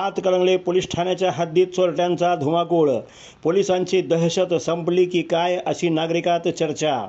Hatkanangale police ठाण्याच्या हद्दीत चोरट्यांचा धुमाकूळ. पोलिसांची दहशत संपली की काय अशी नागरिकात चर्चा?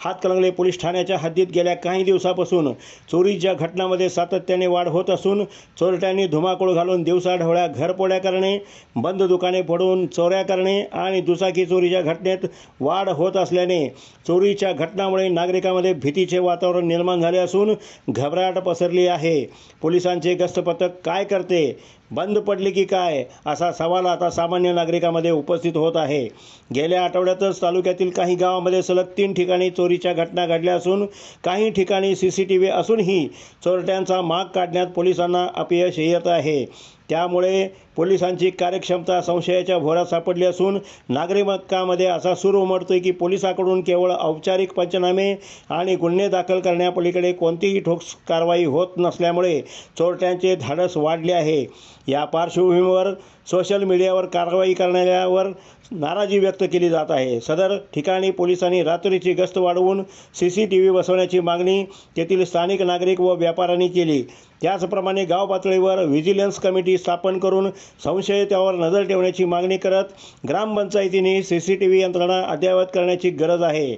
हातकणंगले पोलीस ठाण्याच्या हद्दीत गेल्या काही दिवसापासून चोरीच्या घटनांमध्ये सातत्याने वाढ होत असून चोरट्यांनी धुमाकूळ घालून दिवसाढवळ्या घरपोड्या करणे बंद दुकाने फोडून चोऱ्या करणे आणि दुचाकी चोरीच्या घटनेत वाढ होत असल्याने चोरीच्या घटनामुळे नागरिकांमध्ये भीतीचे वातावरण निर्माण झाले असून घबराट पसरली आहे. पोलिसांचे गस्त पथक काय करते? बंद पडली की काय? असा सवाल आता सामान्य नागरिकामध्ये उपस्थित होत आहे. गेल्या आठवड्यातच तालुक्यातील काही गावामध्ये सलग तीन ठिकाणी चोरीच्या घटना घडल्या असून काही ठिकाणी सी सी टी व्ही असूनही चोरट्यांचा माग काढण्यात पोलिसांना अपयश येत आहे. त्यामुळे पोलिसांची कार्यक्षमता संशयाच्या भोरात सापडली असून नागरिकांमध्ये असा सूर उमटतोय की पोलिसाकडून केवळ औपचारिक पंचनामे आणि गुन्हे दाखल करण्यापलीकडे कोणतीही ठोस कारवाई होत नसल्यामुळे चोरट्यांचे धाडस वाढले आहे. या पार्श्वभूमीवर सोशल मीडियावर कारवाई करणाऱ्यावर नाराजी व्यक्त केली जात आहे. सदर ठिकाणी पोलिसांनी रात्रीची गस्त वाढवून सी सी टी व्ही बसवण्याची मागणी तेथील स्थानिक नागरिक व व्यापाऱ्यांनी केली. त्याचप्रमाणे गाव पातळीवर व्हिजिलन्स कमिटी स्थापन करून संशयितावर नजर ठेवण्याची मागणी करत ग्रामपंचायतीने सी सी टी व्ही यंत्रणा अद्ययावत करण्याची गरज आहे.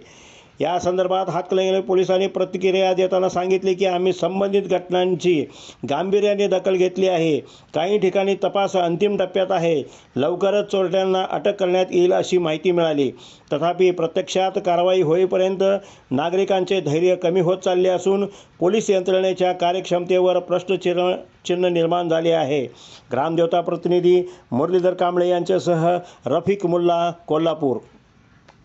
या संदर्भात हातकलंगले पोलिसांनी प्रतिक्रिया देताना सांगितले की आम्ही संबंधित घटनांची गांभीर्याने दखल घेतली आहे. काही ठिकाणी तपास अंतिम टप्प्यात आहे. लवकरच चोरट्यांना अटक करण्यात येईल अशी माहिती मिळाली. तथापि प्रत्यक्षात कारवाई होईपर्यंत नागरिकांचे धैर्य कमी होत चालले असून पोलीस यंत्रणेच्या कार्यक्षमतेवर प्रश्नचिन्ह चिन्ह निर्माण झाले आहे. ग्रामदेवता प्रतिनिधी मुरलीधर कांबळे यांच्यासह रफिक मुल्ला कोल्हापूर.